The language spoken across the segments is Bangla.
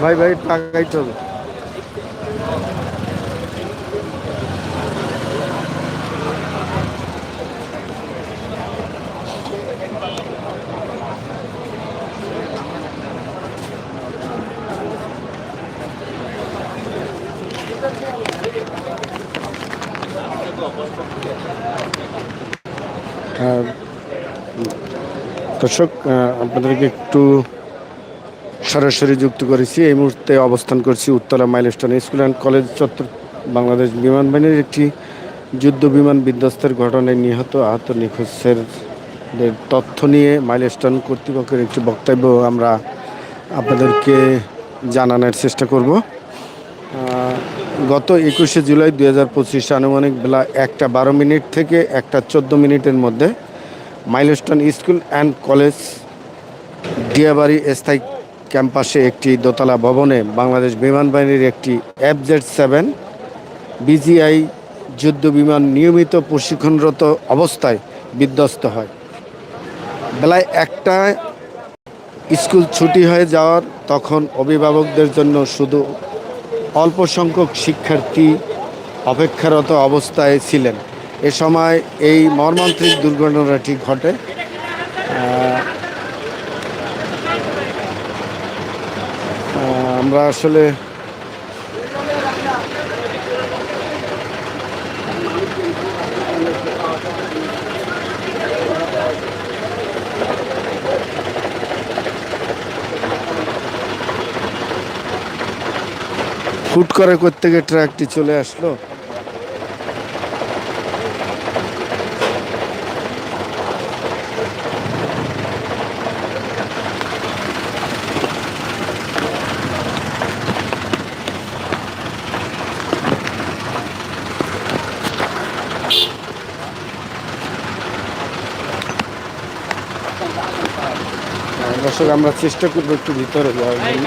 ভাই ভাই টাকাইতে হবে দর্শক আপনাদেরকে একটু সরাসরি যুক্ত করেছি। এই মুহূর্তে অবস্থান করছি Uttara Milestone School and College চত্বর বাংলাদেশ বিমান বাহিনীর একটি যুদ্ধ বিমান বিধ্বস্তের ঘটনায় নিহত, আহত নিখোঁজের তথ্য নিয়ে মাইলস্টোন কর্তৃপক্ষের একটি বক্তব্য আমরা আপনাদেরকে জানানোর চেষ্টা করব। গত একুশে জুলাই দুই হাজার পঁচিশ আনুমানিক বেলা একটা বারো মিনিট থেকে একটা চোদ্দ মিনিটের মধ্যে Milestone School and College Diabari স্থায়ী ক্যাম্পাসে একটি দোতলা ভবনে বাংলাদেশ বিমান বাহিনীর একটি এফ জেড সেভেন বিজিআই যুদ্ধ বিমান নিয়মিত প্রশিক্ষণরত অবস্থায় বিধ্বস্ত হয়। বেলায় একটায় স্কুল ছুটি হয়ে যাওয়ার তখন অভিভাবকদের জন্য শুধু অল্প সংখ্যক শিক্ষার্থী অপেক্ষারত অবস্থায় ছিলেন। এ সময় এই মর্মান্তিক দুর্ঘটনাটি ঘটে। আমরা আসলে হুট করে করতে গিয়ে ট্রাকটি চলে আসলো? আমরা চেষ্টা করব একটু ভিতরে যাওয়ার জন্য।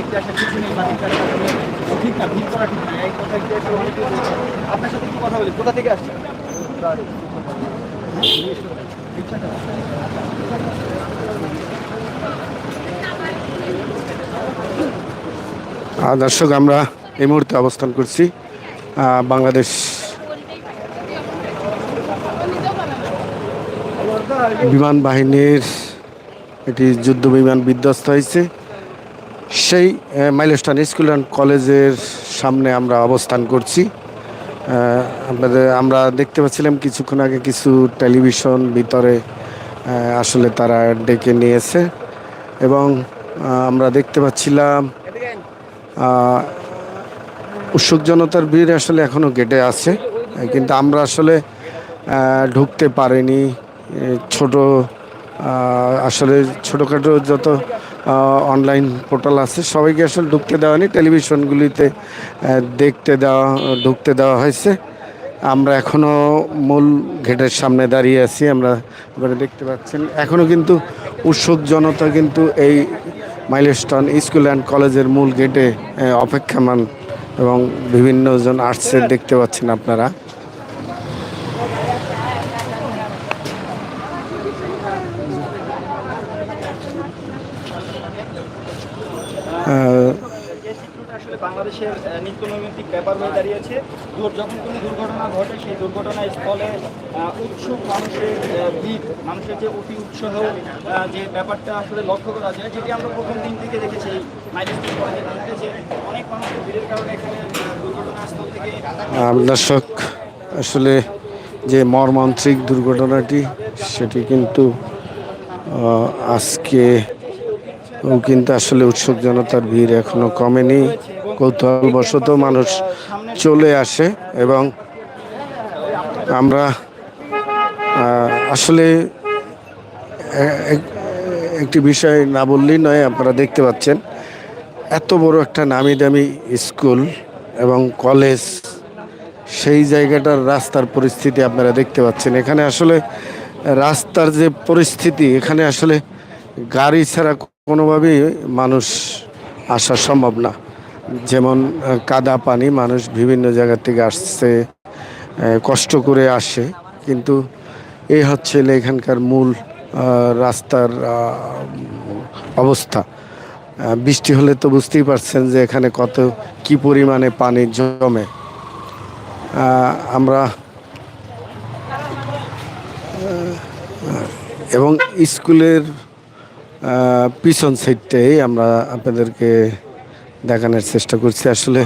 দেখতে আসা কিছু নেই ঠিক না, ভিড় করা ঠিক না, এই কথা আপনার সাথে একটু কথা বলি, কোথা থেকে দর্শক, আমরা এই মুহূর্তে অবস্থান করছি বাংলাদেশ বিমান বাহিনীর একটি যুদ্ধ বিমান বিধ্বস্ত হয়েছে। সেই মাইলস্টোন স্কুল অ্যান্ড কলেজের সামনে আমরা অবস্থান করছি। আপনাদের, আমরা দেখতে পাচ্ছিলাম কিছুক্ষণ আগে কিছু টেলিভিশন ভিতরে আসলে তারা ডেকে নিয়েছে এবং আমরা দেখতে পাচ্ছিলাম উৎসুক জনতার ভিড় আসলে এখনও গেটে আছে। কিন্তু আমরা আসলে ঢুকতে পারিনি ছোট আসলে ছোটোখাটো যত অনলাইন পোর্টাল আছে, সবাইকে আসলে ঢুকতে দেওয়া নেই টেলিভিশনগুলিতে দেখতে দেওয়া, ঢুকতে দেওয়া হয়েছে। আমরা এখনও মূল গেটের সামনে দাঁড়িয়ে আছি, আমরা এবারে দেখতে পাচ্ছেন। এখনও কিন্তু উৎসুক জনতা কিন্তু এই মাইলস্টোন স্কুল অ্যান্ড কলেজের মূল গেটে অপেক্ষমান এবং বিভিন্নজন আর্টসের দেখতে পাচ্ছেন আপনারা। ব্যাপার হয়ে দাঁড়িয়েছে। যখন কোনো দুর্ঘটনা ঘটে, সেই দুর্ঘটনা স্থলে উৎসুক মানুষের ভিড়, মানুষের যে অতি উৎসাহ যে ব্যাপারটা আসলে লক্ষ্য করা যায়, যেটি আমরা প্রথম দিন থেকে দেখেছি অনেক মানুষের ভিড়ের কারণে এখানে দর্শক, আসলে যে মর্মান্তিক দুর্ঘটনাটি, সেটি কিন্তু আজকে কিন্তু আসলে উৎসুক জনতার ভিড় এখনও কমেনি। কৌতূহলবশত মানুষ চলে আসে এবং আমরা আসলে একটি বিষয় না বললেই নয়, আপনারা দেখতে পাচ্ছেন। এত বড় একটা নামি দামি স্কুল এবং কলেজ, সেই জায়গাটার রাস্তার পরিস্থিতি আপনারা দেখতে পাচ্ছেন। এখানে আসলে রাস্তার যে পরিস্থিতি, এখানে আসলে গাড়ি ছাড়া কোনোভাবেই মানুষ আসা সম্ভব না। যেমন কাদা পানি মানুষ বিভিন্ন জায়গা থেকে আসছে কষ্ট করে আসে। কিন্তু এই হচ্ছে এখানকার মূল রাস্তার অবস্থা। বৃষ্টি হলে তো বুঝতেই পারছেন যে এখানে কত, কি পরিমাণে পানি জমে। আমরা এবং স্কুলের পিছন সাইডটাই আমরা আপনাদেরকে দেখানোর চেষ্টা করছি। আসলে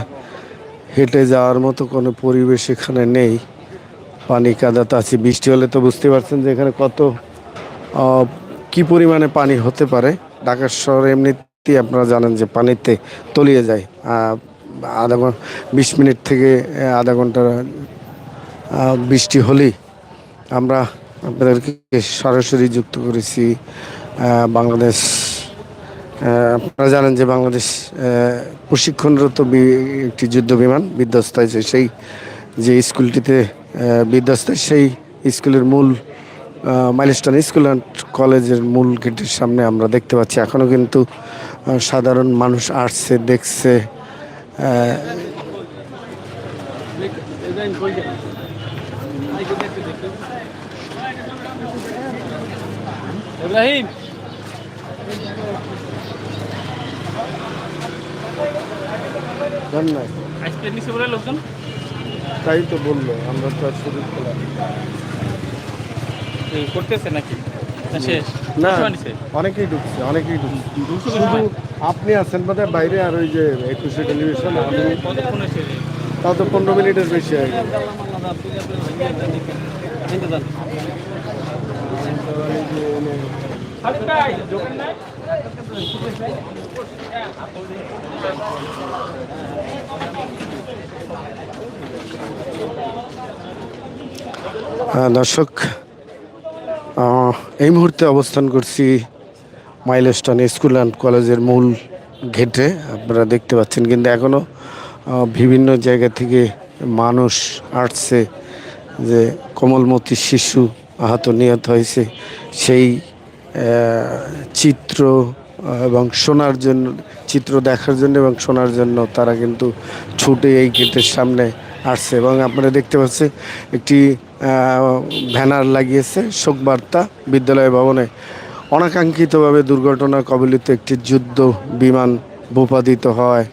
হেঁটে যাওয়ার মতো কোনো পরিবেশ এখানে নেই। পানি কাদাতে আছে, বৃষ্টি হলে তো বুঝতে পারছেন যে এখানে কত কি পরিমাণে পানি হতে পারে। ঢাকা শহর এমনিতেই আপনারা জানেন যে পানিতে তলিয়ে যায়। আধা ঘণ্টা বিশ মিনিট থেকে আধা ঘণ্টা বৃষ্টি হলেই আমরা আপনাদেরকে সরাসরি যুক্ত করেছি বাংলাদেশ আপনারা জানেন যে বাংলাদেশ প্রশিক্ষণরত একটি যুদ্ধ বিমান বিধ্বস্ত হয়েছে সেই, যে স্কুলটিতে বিধ্বস্ত সেই স্কুলের মূল মাইলস্টোন স্কুল অ্যান্ড কলেজের মূল গেটের সামনে আমরা দেখতে পাচ্ছি। এখনও কিন্তু সাধারণ মানুষ আসছে, দেখছে ইব্রাহিম না আজকে নিচে বলে লোকজন? তাই তো বলল আমরা তো আর শুরু করলাম করতেছে নাকি? না শেষ। না? অনেকেই ঢুকছে অনেকেই ঢুকছে। শুধু আপনি আছেন বোধহয় বাইরে আর ওই যে একুশে টেলিভিশন আমি তাও তো পনেরো মিনিটের বেশি হয়ে গেল। হ্যাঁ, দর্শক এই মুহূর্তে অবস্থান করছি মাইলস্টোন স্কুল অ্যান্ড কলেজের মূল ঘেটে আপনারা দেখতে পাচ্ছেন কিন্তু এখনও বিভিন্ন জায়গা থেকে মানুষ আসছে যে কোমলমতি শিশু আহত নিহত হয়েছে। সেই চিত্র এবং শোনার জন্য, চিত্র দেখার জন্য এবং শোনার জন্য তারা কিন্তু ছুটে এই গেটের সামনে আসছে। এবং আপনারা দেখতে পাচ্ছেন একটি ব্যানার লাগিয়েছে শোকবার্তা বিদ্যালয় ভবনে। অনাকাঙ্ক্ষিতভাবে দুর্ঘটনা কবলিত একটি যুদ্ধ বিমান ভূপাদিত হয়।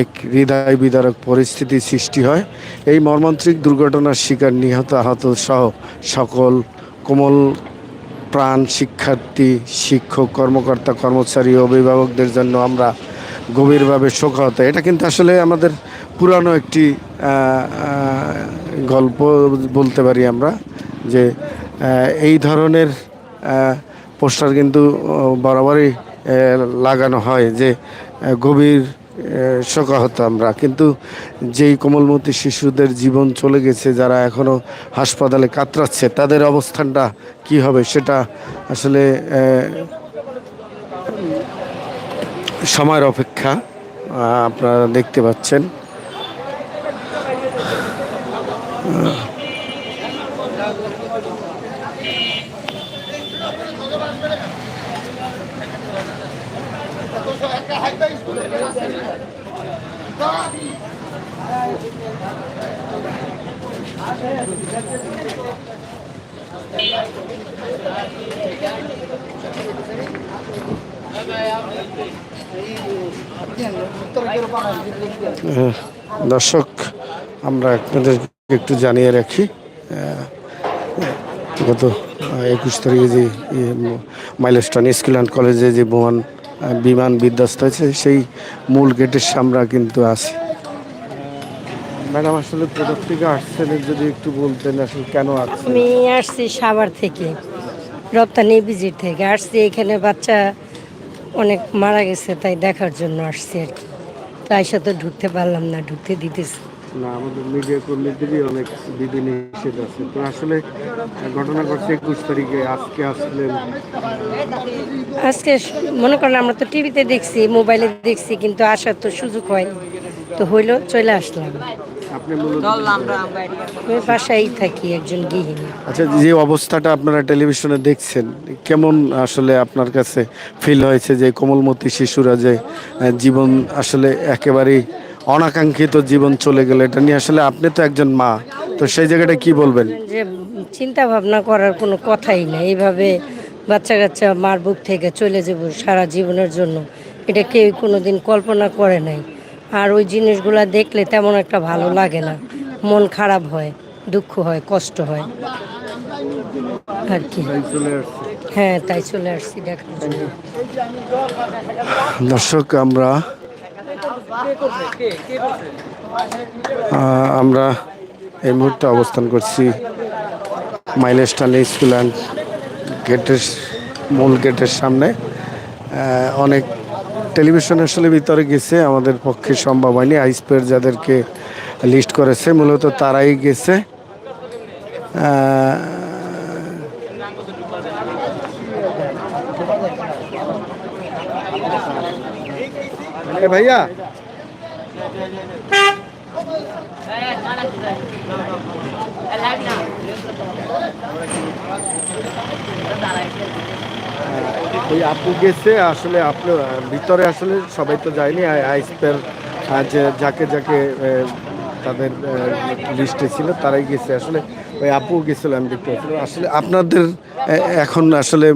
এক হৃদয় বিদারক পরিস্থিতি সৃষ্টি হয়। এই মর্মান্তিক দুর্ঘটনার শিকার নিহত আহত সহ সকল কোমল প্রাণ শিক্ষার্থী, শিক্ষক, কর্মকর্তা, কর্মচারী, অভিভাবকদের জন্য আমরা গভীরভাবে শোকাহত। এটা কিন্তু আসলে আমাদের পুরানো একটি গল্প বলতে পারি আমরা যে এই ধরনের পোস্টার কিন্তু বরাবরই লাগানো হয় যে গভীর শোকাহত আমরা। কিন্তু যেই কোমলমতি শিশুদের জীবন চলে গেছে, যারা এখনও হাসপাতালে কাতরাচ্ছে, তাদের অবস্থানটা কি হবে সেটা আসলে সময়ের অপেক্ষা আপনারা দেখতে পাচ্ছেন। দর্শক আমরা আপনাদের একটু জানিয়ে রাখি গত একুশ তারিখে যে মাইলস্টোন স্কুল অ্যান্ড কলেজে যে বিমান বিমান বিধ্বস্ত হয়েছে সেই মূল গেটের সামনে কিন্তু আছে। ম্যাডাম আসলে কোথার থেকে আসছেন যদি একটু বলতেন আসলে কেন আসছেন? আমি আসছি সাভার থেকে রপ্তানি ভিজিট থেকে। আসছি এখানে বাচ্চা অনেক মারা গেছে তাই দেখার জন্য আসছি আর কি। তাই সাথে ঢুকতে পারলাম না ঢুকতে দিতেছে। না আমাদের মিডিয়া কর্মীদেরই অনেক বিধি নিষেধ আছে। তো আসলে ঘটনা ঘটছে একুশ তারিখে আজকে আসলেন আজকে মনে করেন আমরা তো টিভিতে দেখছি মোবাইলে দেখছি কিন্তু আসার তো সুযোগ হয় তো হইল চলে আসলাম। আপনি মূলত আমি বাসায় থাকি একজন গৃহিণী। আচ্ছা যে অবস্থাটা আপনারা টেলিভিশনে দেখছেন কেমন আসলে আপনার কাছে ফিল হয়েছে যে কোমলমতি শিশুরা যে জীবন আসলে একেবারেই অনাকাঙ্ক্ষিত জীবন চলে গেলে এটা নিয়ে আসলে আপনি তো একজন মা তো সেই জায়গাটা কি বলবেন? যে চিন্তা ভাবনা করার কোনো কথাই নেই এইভাবে বাচ্চা কাচ্চা মার বুক থেকে চলে যাব সারা জীবনের জন্য এটা কেউ কোনোদিন কল্পনা করে নাই। আর ওই জিনিসগুলো দেখলে তেমন একটা ভালো লাগে না। মন খারাপ হয় দুঃখ হয় কষ্ট হয়। আর কি। হ্যাঁ তাই চলে আসছি দেখার জন্য। দর্শক আমরা আমরা এই মুহূর্তে অবস্থান করছি মাইলস্টান স্কুল অ্যান্ড গেটের মূল গেটের সামনে। অনেক টেলিভিশন আসলে ভিতরে গেছে, আমাদের পক্ষে সম্ভব হয়নি। আইসপের যাদেরকে লিস্ট করেছে, মূলত তারাই গেছে। ভাইয়া ওই আপু গেছে, আসলে আপনি ভিতরে আসলে সবাই তো যায়নি আইসপের যে যাকে যাকে তাদের লিস্টে ছিল, তারাই গেছে। আসলে ওই আপু গেছিল, আমি দেখতে আসলে আপনাদের এখন আসলে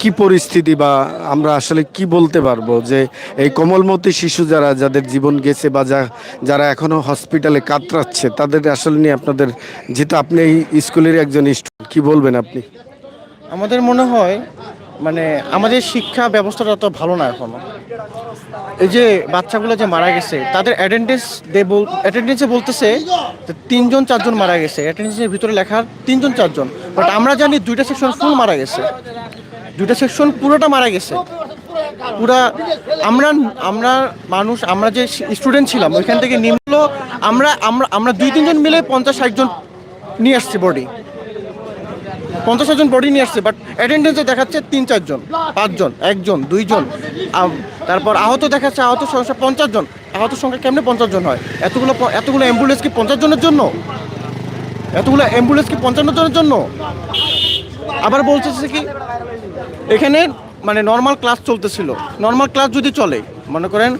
কি পরিস্থিতি বা আমরা আসলে কি বলতে পারব? যে এই কোমলমতি শিশু যারা, যাদের জীবন গেছে বা যা যারা এখনও হসপিটালে কাতরাচ্ছে, তাদের আসলে নিয়ে আপনাদের, যেহেতু আপনি এই স্কুলের একজন স্টুডেন্ট কী বলবেন আপনি? আমাদের মনে হয় মানে আমাদের শিক্ষা ব্যবস্থাটা তো ভালো না এখনও। এই যে বাচ্চাগুলো যে মারা গেছে, তাদের অ্যাটেন্ডেন্স দে বল অ্যাটেন্ডেন্সে বলতেছে তিনজন, চারজন মারা গেছে। অ্যাটেন্ডেন্সের ভিতরে লেখা তিনজন, চারজন। বাট আমরা জানি দুইটা সেকশন ফুল মারা গেছে। দুইটা সেকশন পুরোটা মারা গেছে। পুরা আমরা আমরা মানুষ, আমরা যে স্টুডেন্ট ছিলাম, ওইখান থেকে নিম্ন আমরা আমরা আমরা দুই, তিনজন মিলে পঞ্চাশ ষাটজন নিয়ে আসছি বডি পঞ্চাশ জন বডি নিয়ে আসছে বাট অ্যাটেন্ডেন্সে দেখাচ্ছে তিন, চারজন, পাঁচজন, একজন, দুইজন। তারপর আহত দেখাচ্ছে, আহত সংখ্যা পঞ্চাশ জন। আহত সংখ্যা কেমনে পঞ্চাশ জন হয়? এতগুলো এতগুলো অ্যাম্বুলেন্স কি পঞ্চাশ জনের জন্য? এতগুলো অ্যাম্বুলেন্স কি পঞ্চান্ন জনের জন্য? আবার বলতেছে কি, এখানে মানে নর্মাল ক্লাস চলতেছিল। নর্মাল ক্লাস যদি চলে, মনে করেন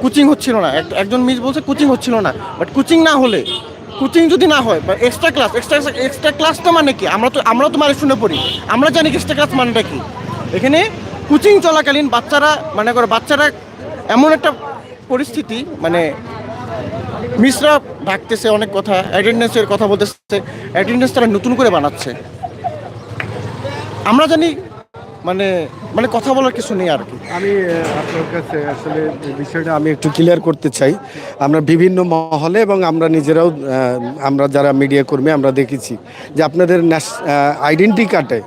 কোচিং হচ্ছিল না। এক- একজন মিস বলছে কোচিং হচ্ছিল না। বাট কোচিং না হলে কোচিং যদি না হয়, বা এক্সট্রা ক্লাস এক্সট্রা এক্সট্রা ক্লাসটা মানে কি? আমরা তো আমরাও তো শুনে পড়ি। আমরা জানি এক্সট্রা ক্লাস মানেটা কি? এখানে কোচিং চলাকালীন বাচ্চারা মানে করো বাচ্চারা এমন একটা পরিস্থিতি মানে মিসরা ডাকতেছে অনেক কথা অ্যাটেন্ডেন্সের কথা বলতেছে অ্যাটেন্ডেন্স তারা নতুন করে বানাচ্ছে। আমরা জানি মানে মানে কথা বলার কিছু নেই আর কি। আমি আপনার কাছে আসলে বিষয়টা আমি একটু ক্লিয়ার করতে চাই। আমরা বিভিন্ন মহলে এবং আমরা নিজেরাও আমরা যারা মিডিয়া কর্মী আমরা দেখেছি যে আপনাদের আইডেন্টি কার্ডে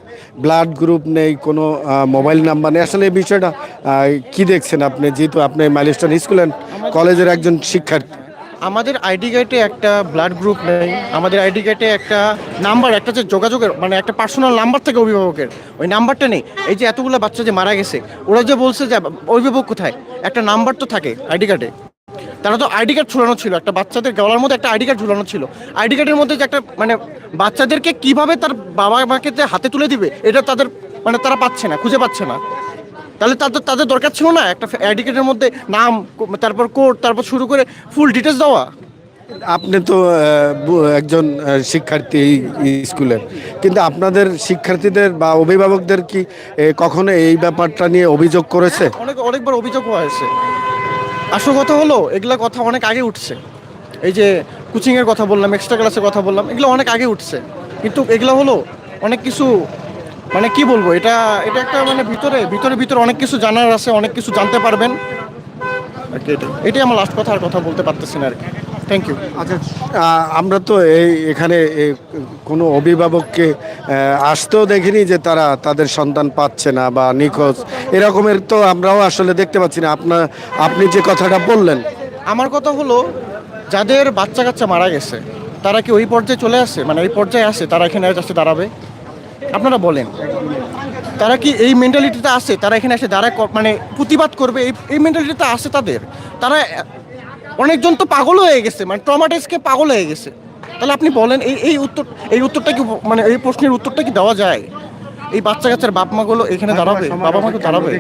ব্লাড গ্রুপ নেই কোনো মোবাইল নাম্বার নেই। আসলে এই বিষয়টা কি দেখছেন আপনি? যেহেতু আপনি মাইলস্টোন স্কুল অ্যান্ড কলেজের একজন শিক্ষার্থী। আমাদের আইডি কার্ডে একটা ব্লাড গ্রুপ নেই, আমাদের আইডি কার্ডে একটা নাম্বার, একটা যে যোগাযোগের মানে একটা পার্সোনাল নাম্বার থাকে অভিভাবকের, ওই নাম্বারটা নেই। এই যে এতগুলো বাচ্চা যে মারা গেছে, ওরা যে বলছে যে অভিভাবক কোথায়? একটা নাম্বার তো থাকে আইডি কার্ডে। তারা তো আইডি কার্ড ঝুলানো ছিল, একটা বাচ্চাদের গলার মধ্যে একটা আইডি কার্ড ঝুলানো ছিল। আইডি কার্ডের মধ্যে যে একটা মানে বাচ্চাদেরকে কীভাবে তার বাবা মাকে যে হাতে তুলে দিবে, এটা তাদের মানে তারা পাচ্ছে না, খুঁজে পাচ্ছে না। তাহলে তাদের তাদের দরকার ছিল না একটা কার্ডের মধ্যে নাম তারপর কোড তারপর শুরু করে ফুল ডিটেলস দেওয়া। আপনি তো একজন শিক্ষার্থী স্কুলের। কিন্তু আপনাদের শিক্ষার্থীদের বা অভিভাবকদের কি কখনো এই ব্যাপারটা নিয়ে অভিযোগ করেছে? অনেক অনেকবার অভিযোগ হয়েছে। আসল কথা হলো এগুলা কথা অনেক আগে উঠছে। এই যে কোচিংয়ের কথা বললাম এক্সট্রা ক্লাসের কথা বললাম এগুলো অনেক আগে উঠছে। কিন্তু এগুলো হলো অনেক কিছু মানে কি বলব এটা এটা একটা মানে ভিতরে ভিতরে ভিতরে অনেক কিছু জানার আছে অনেক কিছু জানতে পারবেন। এটাই আমার লাস্ট কথা আর কথা বলতে পারতেছি না আর কি। থ্যাংক ইউ আচ্ছা আমরা তো এই এখানে কোনো অভিভাবককে আসতেও দেখিনি যে তারা তাদের সন্তান পাচ্ছে না বা নিখোঁজ। এরকমের তো আমরাও আসলে দেখতে পাচ্ছি না। আপনার আপনি যে কথাটা বললেন। আমার কথা হলো যাদের বাচ্চা কাচ্চা মারা গেছে তারা কি ওই পর্যায়ে চলে আসে? মানে ওই পর্যায়ে আসে তারা এখানে এসে দাঁড়াবে? আপনারা বলেন। তারা কি এই মেন্টালিটিতে আসে তারা এখানে এসে দাঁড়ায় ক- মানে প্রতিবাদ করবে এই এই মেন্টালিটিতে আসে তাদের। তারা অনেকজন তো পাগল হয়ে গেছে মানে ট্রমাটাইজকে পাগল হয়ে গেছে। তাহলে আপনি বলেন এই এই উত্তর এই উত্তরটা কি মানে এই প্রশ্নের উত্তরটা কি দেওয়া যায়? এই বাচ্চা কাচ্চার বাপ মাগুলো এখানে দাঁড়াবে বাবা মাকে দাঁড়াবে।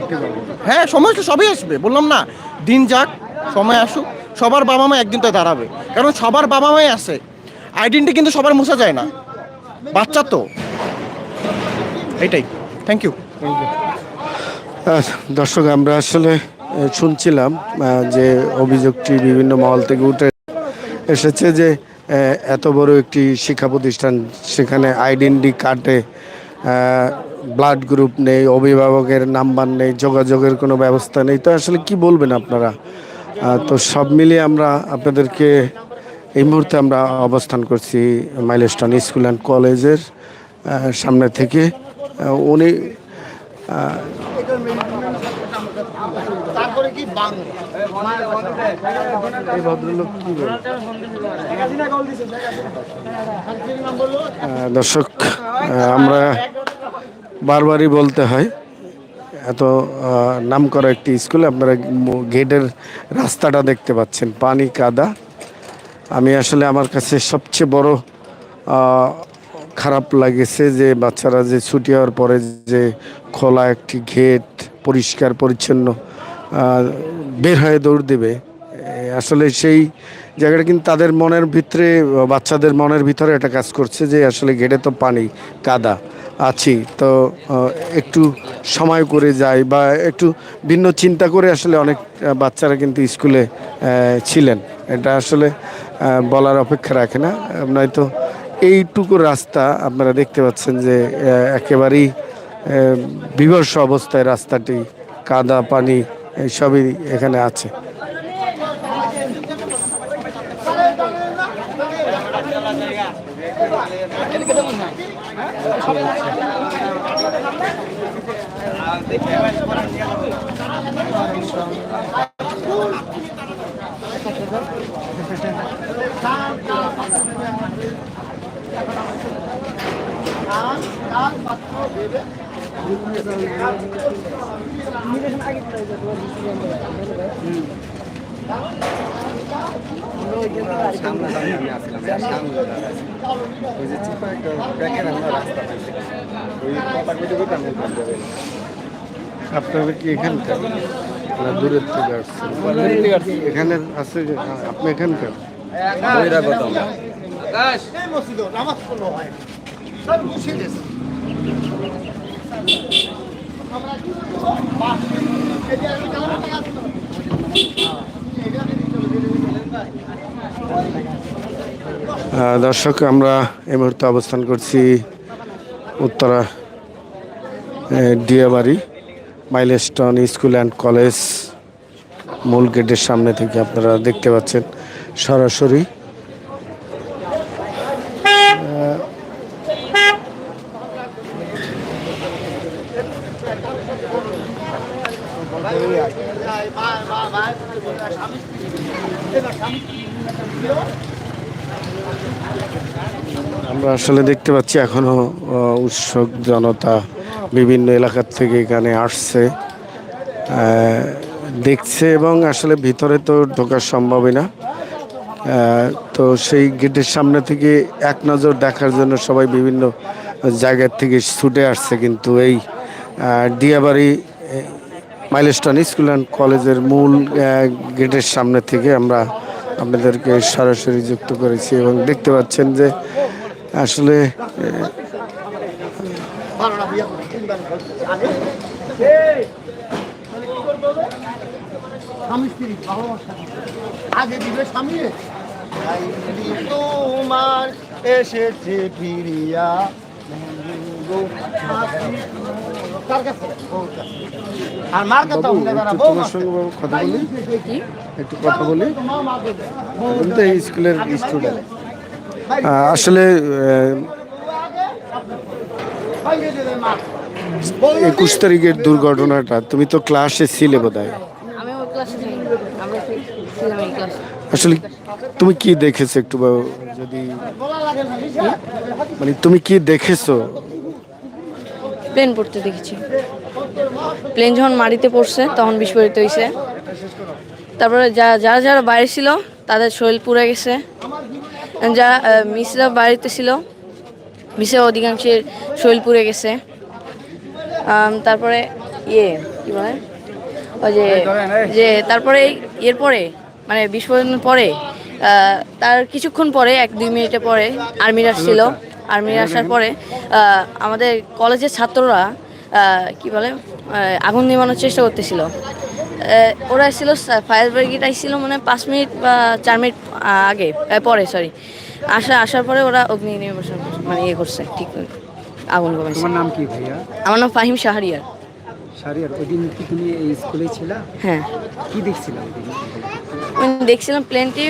হ্যাঁ সময় তো সবই আসবে বললাম না। দিন যাক সময় আসুক সবার বাবা মা একদিন তো দাঁড়াবে। কারণ সবার বাবা মাই আছে। আইডেন্টি কিন্তু সবার মোছা যায় না। বাচ্চা তো। এটাই। থ্যাংক ইউ দর্শক, আমরা আসলে শুনছিলাম যে অভিযোগটি বিভিন্ন মহল থেকে উঠে এসেছে যে এত বড় একটি শিক্ষা প্রতিষ্ঠান, সেখানে আইডেন্টি কার্ডে ব্লাড গ্রুপ নেই, অভিভাবকের নাম্বার নেই, যোগাযোগের কোনো ব্যবস্থা নেই। তো আসলে কি বলবেন আপনারা? তো সব মিলিয়ে আমরা আপনাদেরকে এই মুহূর্তে আমরা অবস্থান করছি মাইলস্টোন স্কুল অ্যান্ড কলেজের। সামনে থেকে উনি দর্শক আমরা বারবারই বলতে হয়, এত নাম করা একটি স্কুল আপনারা গেটের রাস্তাটা দেখতে পাচ্ছেন, পানি কাদা। আমি আসলে আমার কাছে সবচেয়ে বড় খারাপ লাগেছে যে বাচ্চারা যে ছুটি হওয়ার পরে যে খোলা একটি ঘেট পরিষ্কার, পরিচ্ছন্ন বের হয়ে দৌড় দেবে। আসলে সেই জায়গাটা কিন্তু তাদের মনের ভিতরে, বাচ্চাদের মনের ভিতরে একটা কাজ করছে যে আসলে গেটে তো পানি, কাদা আছি তো একটু সময় করে যায় বা একটু ভিন্ন চিন্তা করে আসলে অনেক বাচ্চারা কিন্তু স্কুলে ছিলেন। এটা আসলে বলার অপেক্ষা রাখে না। নয়তো এইটুকু রাস্তা আপনারা দেখতে পাচ্ছেন যে একেবারেই বিভৎস অবস্থায় রাস্তাটি কাদা, পানি সবই এখানে আছে। আপনারা কি এখানকার? না দূরের থেকে আসছেন। এখানে আছে যে- হ্যাঁ, আপনি এখানকার? আহ, দর্শক, আমরা এই মুহূর্তে অবস্থান করছি Uttara Diabari Milestone School and College মূল গেটের সামনে থেকে। আপনারা দেখতে পাচ্ছেন সরাসরি আমরা আসলে দেখতে পাচ্ছি এখনও উৎসুক জনতা বিভিন্ন এলাকার থেকে এখানে আসছে দেখছে এবং আসলে ভিতরে তো ঢোকা সম্ভবই না। তো সেই গেটের সামনে থেকে এক নজর দেখার জন্য সবাই বিভিন্ন জায়গার থেকে ছুটে আসছে, কিন্তু এই ডিয়াবাড়ি মাইলস্টোন স্কুল অ্যান্ড কলেজের মূল গেটের সামনে থেকে আমরা আপনাদেরকে সরাসরি যুক্ত করেছি এবং দেখতে পাচ্ছেন যে আসলে তোমার এসেছে ফিরিয়া একটু কথা বলি। বলি। তো এই স্কুলের স্টুডেন্ট আসলে একুশ তারিখের দুর্ঘটনাটা তুমি তো ক্লাসে ছিলে বোধ আমি ওই ক্লাসে যাই আমরা ছিলাম এই ক্লাসে আসলে তুমি কি দেখেছ একটু বাবু যদি মানে তুমি কি দেখেছ? প্লেন পড়তে দেখেছি। প্লেন যখন মাটিতে পড়ছে তখন বিস্ফোরিত হয়েছে তারপরে যা যারা যারা বাইরে ছিল তাদের শরীর পুড়ে গেছে। আহ, মিসরা বাড়িতে ছিল মিসের অধিকাংশের পুড়ে গেছে। তারপরে ইয়ে কি বলে? ওই যে যে তারপরে এর পরে মানে বিস্ফোরণের পরে তার কিছুক্ষণ পরে এক দুই মিনিটে পরে আর্মিরা আসছিল। আর্মিরা আসার পরে আমাদের কলেজের ছাত্ররা কি বলে আগুন নেভানোর চেষ্টা করতেছিল। ওরা এসেছিল ফায়ার ব্রিগেড আসছিল মানে পাঁচ মিনিট বা চার মিনিট আগে পরে সরি আসা আসার পরে ওরা অগ্নি নির্বাসন মানে ইয়ে করছে ঠিক আগুন কমাইছে তোমার নাম কি ভাইয়া? আমার নাম ফাহিম শাহরিয়ার। সারিয়ার ওই দিন কি তুমি এই স্কুলে ছিলা? হ্যাঁ। কি দেখছিলাম দেখছিলাম প্লেনটি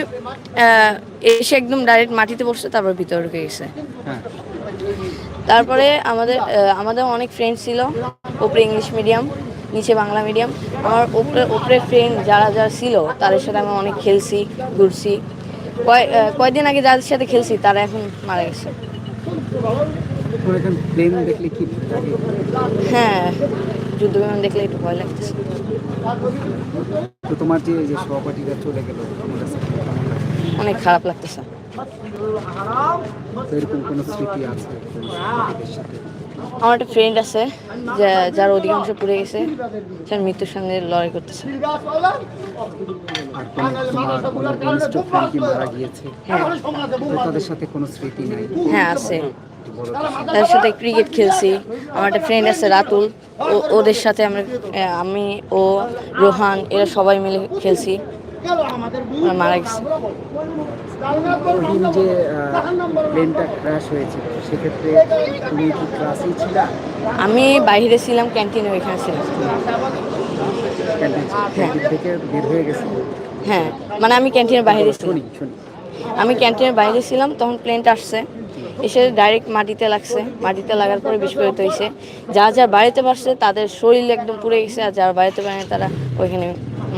এসে একদম ডাইরেক্ট মাটিতে পড়ছে তারপর ভিতরে ঢুকে গেছে। হ্যাঁ। তারপরে আমাদের আমাদের অনেক ফ্রেন্ড ছিল ওপরে ইংলিশ মিডিয়াম নিচে বাংলা মিডিয়াম আমার উপরে উপরে ফ্রেন্ড যারা যারা ছিল তাদের সাথে আমি অনেক খেলছি ঘুরছি। কয় আহ, কয়দিন আগে যাদের সাথে খেলছি তারা এখন মারা গেছে। হ্যাঁ যুদ্ধ বিমান দেখলে একটু ভয় লাগতেছে। তো তোমার যে যে সহপাঠীরা চলে গেল? অনেক খারাপ লাগতেছে। এরকম কোনো স্মৃতি আছে আমার একটা ফ্রেন্ড আছে যার অধিকাংশ পুড়ে গেছে, সে মৃত্যুর সঙ্গে লড়াই করতেছে। হ্যাঁ আছে। একটু বলো তো। তাদের সাথে ক্রিকেট খেলছি। আমার একটা ফ্রেন্ড আছে, রাতুল। ওদের সাথে আমরা আমি, ও, রোহান, এরা সবাই মিলে খেলছি। মারা গেছে। যে প্লেনটা ক্র্যাশ হয়েছিল সেক্ষেত্রে তুমি কি ক্লাসেই ছিলা? আমি বাইরে ছিলাম ক্যান্টিনে ওইখানে ছিলাম। ক্যান্টিন ক্যান্টিন থেকে বের হয়ে গেছে? হ্যাঁ মানে আমি ক্যান্টিনের বাইরে শুনি শুনি আমি ক্যান্টিনের বাইরে ছিলাম তখন প্লেনটা আসছে। এসে ডাইরেক্ট মাটিতে লাগছে। মাটিতে লাগার পরে বিস্ফোরিত হয়েছে। যা যা বাড়িতে পারছে তাদের শরীর একদম পুড়ে গেছে আর যারা বাড়িতে পারেনি তারা ওইখানে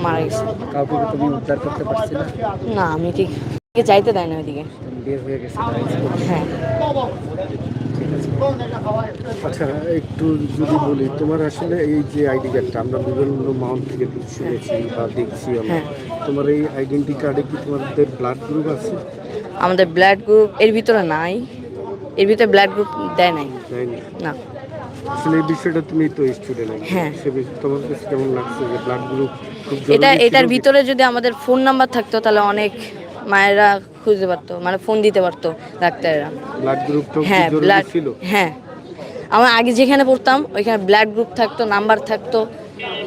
মারা গেছে। কাউকে কি তুমি উদ্ধার করতে পারছিলে? না না আমি ঠিক যাইতে দেয় না ওইদিকে। বের হয়ে গেছে হ্যাঁ। আচ্ছা একটু যদি বলি তোমার আসলে এই যে আইডি কার্ডটা আমরা বিভিন্ন মাউন্ট থেকে শুনেছি বা দেখছি হ্যাঁ। তোমার এই আইডেন্টি কার্ডে কি তোমাদের ব্লাড গ্রুপ আছে? আমাদের ব্লাড গ্রুপ এর ভিতরে নাই। এর ভিতরে ব্লাড গ্রুপ দেয় নাই। না। আসলে এই বিষয়টা তুমি তো স্টুডেন্ট হ্যাঁ। তোমার কাছে কেমন লাগছে যে ব্লাড গ্রুপ এটা এটার ভিতরে যদি আমাদের ফোন নাম্বার থাকতো তাহলে অনেক মায়েরা খুঁজতে পারতো মানে ফোন দিতে পারতো ডাক্তারেরা। ব্লাড গ্রুপটা হ্যাঁ জরুরি ব্লাড ছিল। হ্যাঁ। আমার আগে যেখানে পড়তাম ওইখানে ব্লাড গ্রুপ থাকতো নাম্বার থাকতো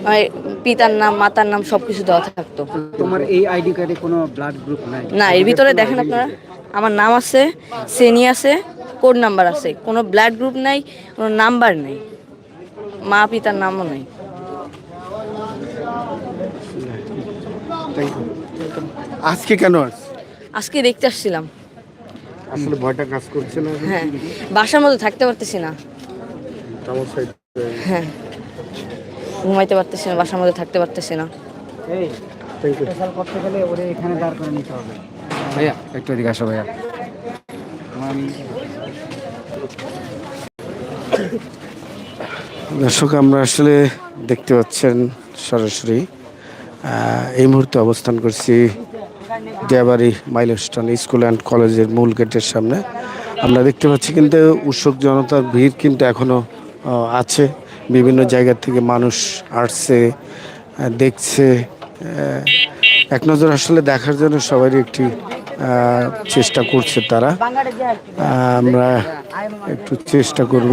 মানে পিতার নাম মাতার নাম সব কিছু দেওয়া থাকতো। তোমার এই আইডি কার্ডে কোনো ব্লাড গ্রুপ নাই? না এর ভিতরে দেখেন আপনারা। আমার নাম আছে শ্রেণি আছে কোড নাম্বার আছে। কোনো ব্লাড গ্রুপ নাই কোনো নাম্বার নেই। মা পিতার নামও নেই। আজকে কেন আজকে দেখতে আসছিলাম। আসলে ভয়টা কাজ করছে না? হ্যাঁ। বাসার মধ্যে থাকতে পারতেছি না। হ্যাঁ। ঘুমাইতে পারতেছি না বাসার মধ্যে থাকতে পারতেছি না। এই থ্যাংক ইউ স্পেশাল করতে গেলে ওরে এখানে দাঁড় করে নিতে হবে। ভাইয়া একটু এদিকে আসো ভাইয়া। আমি দর্শক আমরা আসলে দেখতে পাচ্ছেন সরাসরি এই মুহূর্তে অবস্থান করছি দেয়াবাড়ি মাইলস্টোন স্কুল অ্যান্ড কলেজের মূল গেটের সামনে। আমরা দেখতে পাচ্ছি কিন্তু উৎসুক জনতার ভিড় কিন্তু এখনও আহ, আছে। বিভিন্ন জায়গা থেকে মানুষ আসছে দেখছে এক নজর আসলে দেখার জন্য সবারই একটি চেষ্টা করছে তারা। আমরা একটু চেষ্টা করব।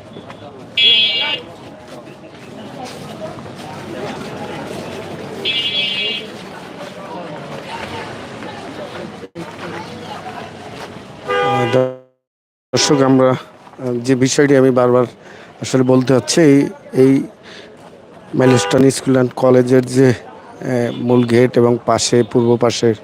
দর্শক, আমরা যে বিষয়টি আমি বারবার আসলে বলতে হচ্ছে এই এই মাইলস্টোন স্কুল অ্যান্ড কলেজের যে মূল গেট এবং পাশে, পূর্ব পাশের